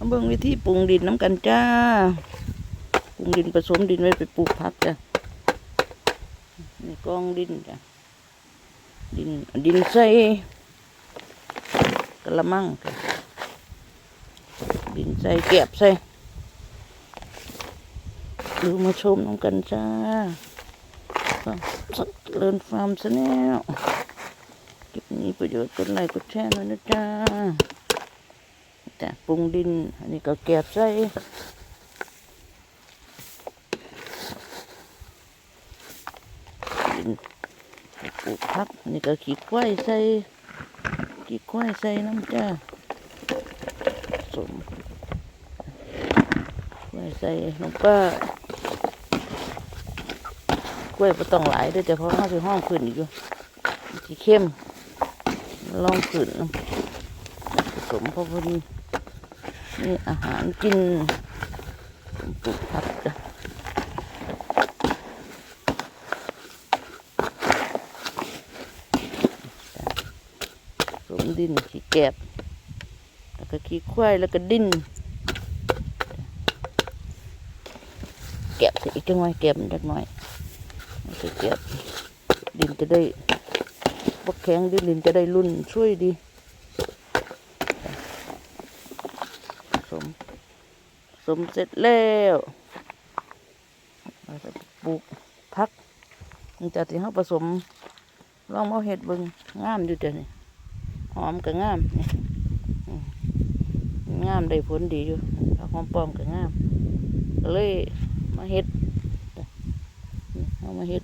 มาเบิ่งวิธีปรุงดินน้ำกันจ้า ปรุงดินผสมดินไว้ไปปลูกผักจ้ะนี่กองดินจ้ะ ดินดินใส่กระมังจ้ะดินใส่แก็บใส่ดูมาชมน้ำกันจ้าสักเลินฟาร์มซะแล้วคลิปนี้ประโยชน์กดไลค์กดแชร์หน่อยนะจ้า จ้ะปรุงดิน อันนี้ก็เก็บใส่ดินปลูกผักอันนี้ก็ขี้ควายใส่ขี้ควายใส่น้ำจ้าสมควายใส่ลงไปกล้วยไม่ต้องหลายด้วยแต่เพราะห้าสิห้องขึ้นอยู่สีเข้มลองขึ้นผสมเพราะพอดี นี่อาหารกินปลูกผักจ้ะสมดินขี้แกบแล้วก็ขี้ควายแล้วก็ดินแกบสิอีกจังหน่อยแกบนจักหน่อยมันจะแกบดินจะได้บกแข็งดินดินจะได้รุ่นช่วยดี สม สมเสร็จแล้วปลูกพักมันจะที่เขาผสมลองเอาเห็ดบิงงามอยู่จ้ะนี่หอมกับงามงามได้ผลดีอยู่ถ้าหอมปลอมกับงามก็เลยมาเห็ดเอามาเห็ด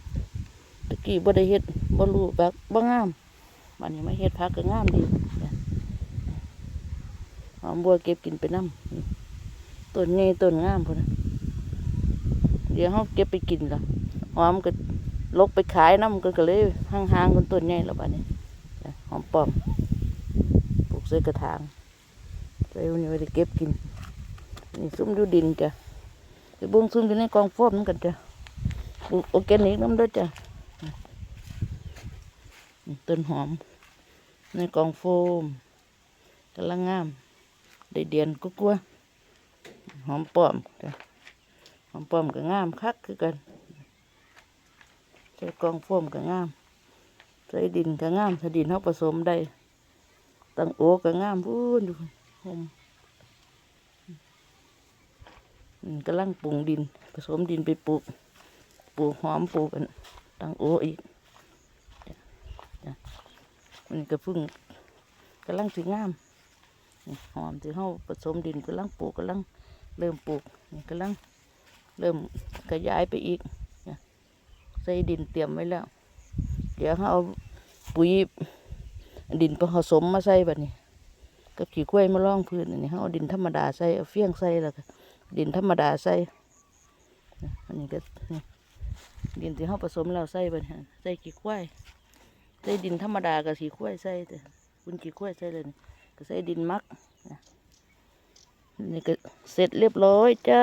ตะกี้บ่ได้เห็ดบ่รู้แบบบ่งามบัดนี้มาเห็ดพักก็งามดีหอมบัวเก็บกินไปน้ำ ต้นใหญ่ต้นงามพุ่นเดี๋ยวเขาเก็บไปกินละหอมก็ลกไปขายน้ำก็ก็เลยห่างๆกันต้นใหญ่แล้วบัดนี้หอมปลอมปลูกใส่กระถางใส่วันนี้ไว้ได้เก็บกินนี่ซุ่มอยู่ดินจ้ะไปบุ้งซุ่มอยู่ในกองโฟมนั่นกันจ้ะปลูกออร์แกนิกน้ำด้วยจ้ะต้นหอม ในกองโฟมกำลังงาม ได้เดียนก็กลัว หอมป้อมจ้ะหอมป้อมก็งามคักคือกันใส่กองโฟมก็งามใส่ดินก็งามถ้าดินเขาผสมได้ตังโอก็งามพูนอยู่หอมอืมกำลังปรุงดิน ผสมดินไปปลูกปลูกหอมปลูกกันตังโออีกมันก็เพึ่งกำลังสีงงามหอมที่เขาผสมดินกำลังปลูกกำลัง เริ่มปลูกนี่กำลังเริ่มขยายไปอีกใส่ดินเตรียมไว้แล้ว เดี๋ยวเขาเอาปุ๋ยดินผสมมาใส่แบบนี้กับขี้กล้วยมาล่องพื้นอันนี้เขาเอาดินธรรมดาใส่เอาเฟี้ยงใส่แล้วก็ดินธรรมดาใส่อันนี้ก็ดินที่เขาผสมแล้วใส่แบบนี้ใส่ขี้กล้วยใส่ดินธรรมดากับขี้กล้วยใส่แต่คุณขี้กล้วยใส่เลยก็ใส่ดินมักนะ นี่ก็เสร็จเรียบร้อยจ้า